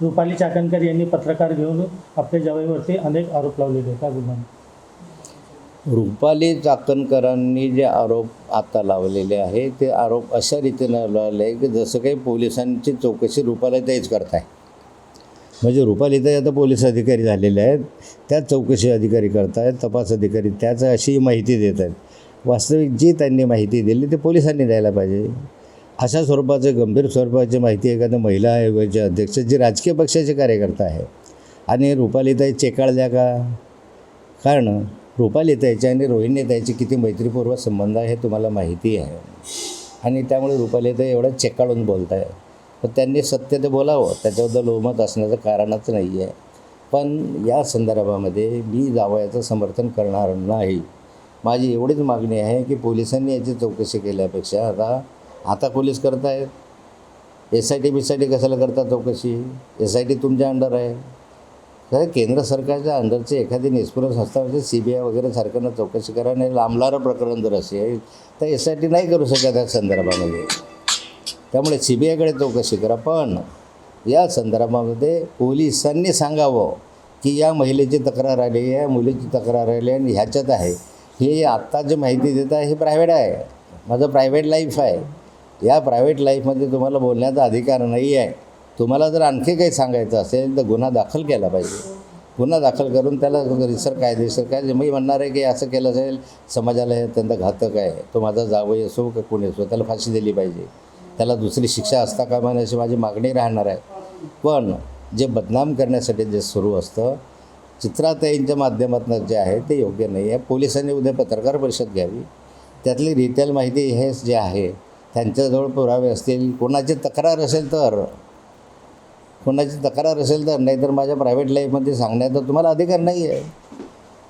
रुपाली चाकणकर यांनी पत्रकार घेऊन आपल्या जावईवरती अनेक आरोप लावलेले काय बोलणार रुपाली चाकणकरांनी जे आरोप आता लावलेले आहे ते आरोप अशा रीतीनं लावले आहे की जसं काही पोलिसांची चौकशी रुपालीताईच करताय. म्हणजे रुपालीताई आता पोलीस अधिकारी झालेले आहेत त्याच चौकशी अधिकारी करतायत तपास अधिकारी त्याच अशी माहिती देत आहेत. वास्तविक जी त्यांनी माहिती दिली ते पोलिसांनी द्यायला पाहिजे. अशा स्वरूपाचं गंभीर स्वरूपाची माहिती एखाद्या महिला आयोगाचे अध्यक्ष जे राजकीय पक्षाचे कार्यकर्ता आहे आणि रुपालीताई चेकाळल्या का? कारण रुपालीताईच्या आणि रोहिणीताईचे किती मैत्रीपूर्व संबंध आहे हे तुम्हाला माहिती आहे. आणि त्यामुळे रुपालीताई एवढं चेकाळून बोलत आहे पण त्यांनी सत्य ते बोलावं त्याच्याबद्दल ओमत असण्याचं कारणच नाही आहे पण या संदर्भामध्ये मी जावयाचं समर्थन करणार नाही. माझी एवढीच मागणी आहे की पोलिसांनी याची चौकशी केल्यापेक्षा आता आता पोलीस करतायत? S I T B I T कशाला करता चौकशी? एस आय टी तुमच्या अंडर आहे. तर केंद्र सरकारच्या अंडरचे एखादी निष्पुर संस्था म्हणजे सी बी आय वगैरे सारख्यांना चौकशी करा आणि लांबणारं प्रकरण जर असेल तर एस आय टी नाही करू शकत या संदर्भामध्ये. त्यामुळे सी बी आयकडे चौकशी करा. पण या संदर्भामध्ये पोलिसांनी सांगावं की या महिलेची तक्रार आली आहे मुलीची तक्रार आली आणि ह्याच्यात आहे. हे आत्ता जी माहिती देत आहे हे प्रायव्हेट आहे. माझं प्रायव्हेट लाईफ आहे. या प्रायव्हेट लाईफमध्ये तुम्हाला बोलण्याचा अधिकार नाही आहे. तुम्हाला जर आणखी काही सांगायचं असेल तर गुन्हा दाखल केला पाहिजे. गुन्हा दाखल करून त्याला रिसर कायदेशीर काय मी म्हणणार आहे की असं केलं असेल समाजाला हे अत्यंत घातक आहे. तो माझा जावई असो का कोणी असो त्याला फाशी दिली पाहिजे. त्याला दुसरी शिक्षा असता का म्हणे अशी माझी मागणी राहणार आहे. पण जे बदनाम करण्यासाठी जे सुरू असतं चित्राताईंच्या माध्यमातून जे आहे ते योग्य नाही आहे. पोलिसांनी उद्या पत्रकार परिषद घ्यावी. त्यातली रिटेल माहिती हे जे आहे त्यांच्याजवळ पुरावे असतील कोणाची तक्रार असेल तर कोणाची तक्रार असेल तर नाहीतर माझ्या प्रायव्हेट लाईफमध्ये सांगण्याचा तुम्हाला अधिकार नाही आहे